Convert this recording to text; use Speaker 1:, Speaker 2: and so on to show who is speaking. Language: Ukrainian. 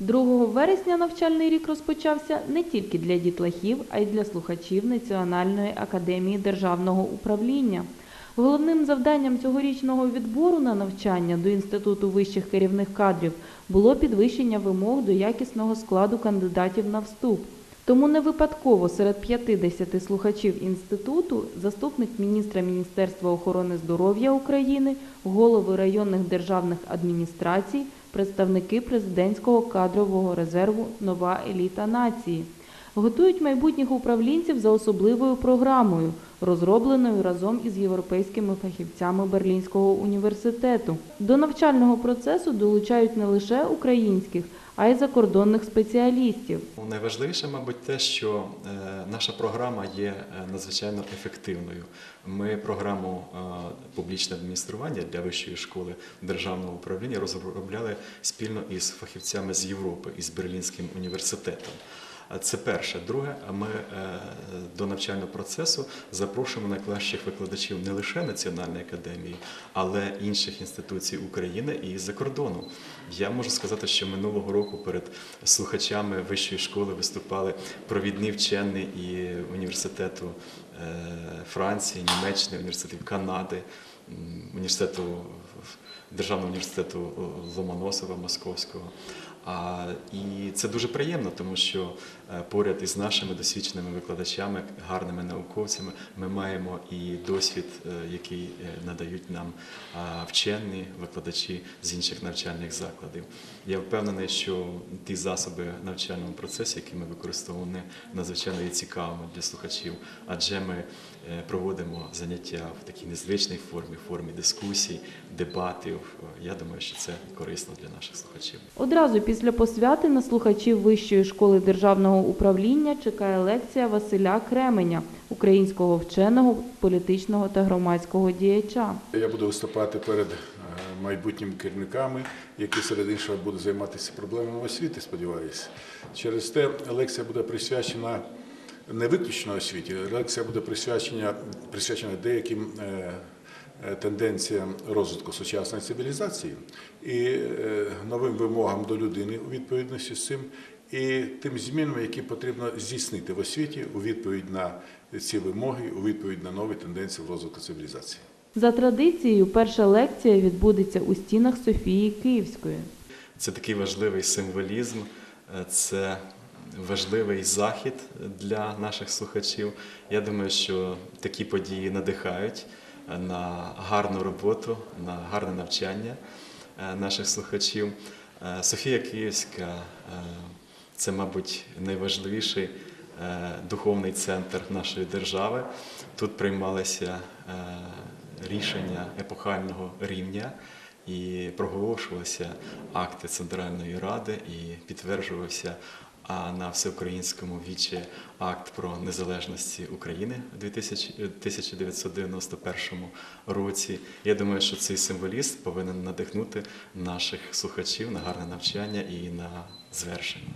Speaker 1: 2 вересня навчальний рік розпочався не тільки для дітлахів, а й для слухачів Національної академії державного управління. Головним завданням цьогорічного відбору на навчання до Інституту вищих керівних кадрів було підвищення вимог до якісного складу кандидатів на вступ. Тому не випадково серед 50 слухачів інституту заступник міністра Міністерства охорони здоров'я України, голови районних державних адміністрацій, представники президентського кадрового резерву Нова еліта нації. Готують майбутніх управлінців за особливою програмою, розробленою разом із європейськими фахівцями Берлінського університету. До навчального процесу долучають не лише українських, а й закордонних спеціалістів.
Speaker 2: Найважливіше, мабуть, те, що е, наша програма є е, надзвичайно ефективною. Ми програму е, публічне адміністрування для вищої школи державного управління розробляли спільно із фахівцями з Європи із Берлінським університетом. Це перше. Друге, ми е, до навчального процесу запрошуємо найкращих викладачів не лише Національної академії, але інших інституцій України і за кордону. Я можу сказати, що минулого року перед слухачами вищої школи виступали провідні вчені і університету е, Франції, Німеччини, університетів Канади, університету Державного університету Ломоносова Московського. І це дуже приємно, тому що е, поряд із нашими досвідченими викладачами, гарними науковцями, ми маємо і досвід, е, який е, надають нам вчені викладачі з інших навчальних закладів. Я впевнений, що ті засоби в навчальному процесі, які ми використовуємо, надзвичайно є цікавими для слухачів, адже ми проводимо заняття в такій незвичній формі, формі дискусій, дебатів. Я думаю, що це корисно для наших слухачів.
Speaker 1: Одразу після посвяти на слухачів Вищої школи державного управління чекає лекція Василя Кременя, українського вченого, політичного та громадського діяча.
Speaker 3: Я буду виступати перед е, майбутніми керівниками, які серед іншого будуть займатися проблемами освіти, сподіваюся. Через те лекція буде присвячена не виключно освіті, лекція буде присвячена, присвячена деяким е, тенденціям розвитку сучасної цивілізації і е, новим вимогам до людини у відповідності з цим, і тим змінам, які потрібно здійснити в освіті у відповідь на ці вимоги, у відповідь на нові тенденції в розвитку цивілізації.
Speaker 1: За традицією, перша лекція відбудеться у стінах Софії Київської.
Speaker 2: Це такий важливий символізм, е, це важливий захід для наших слухачів. Я думаю, що такі події надихають е, на гарну роботу, на гарне навчання е, наших слухачів. Е, Софія Київська е, це, мабуть, найважливіший духовний центр нашої держави. Тут приймалися рішення епохального рівня і проголошувалися акти Центральної Ради і підтверджувався а на всеукраїнському вічі акт про незалежності України у 2000 1991 році. Я думаю, що цей символіст повинен надихнути наших слухачів на гарне навчання і на звершення.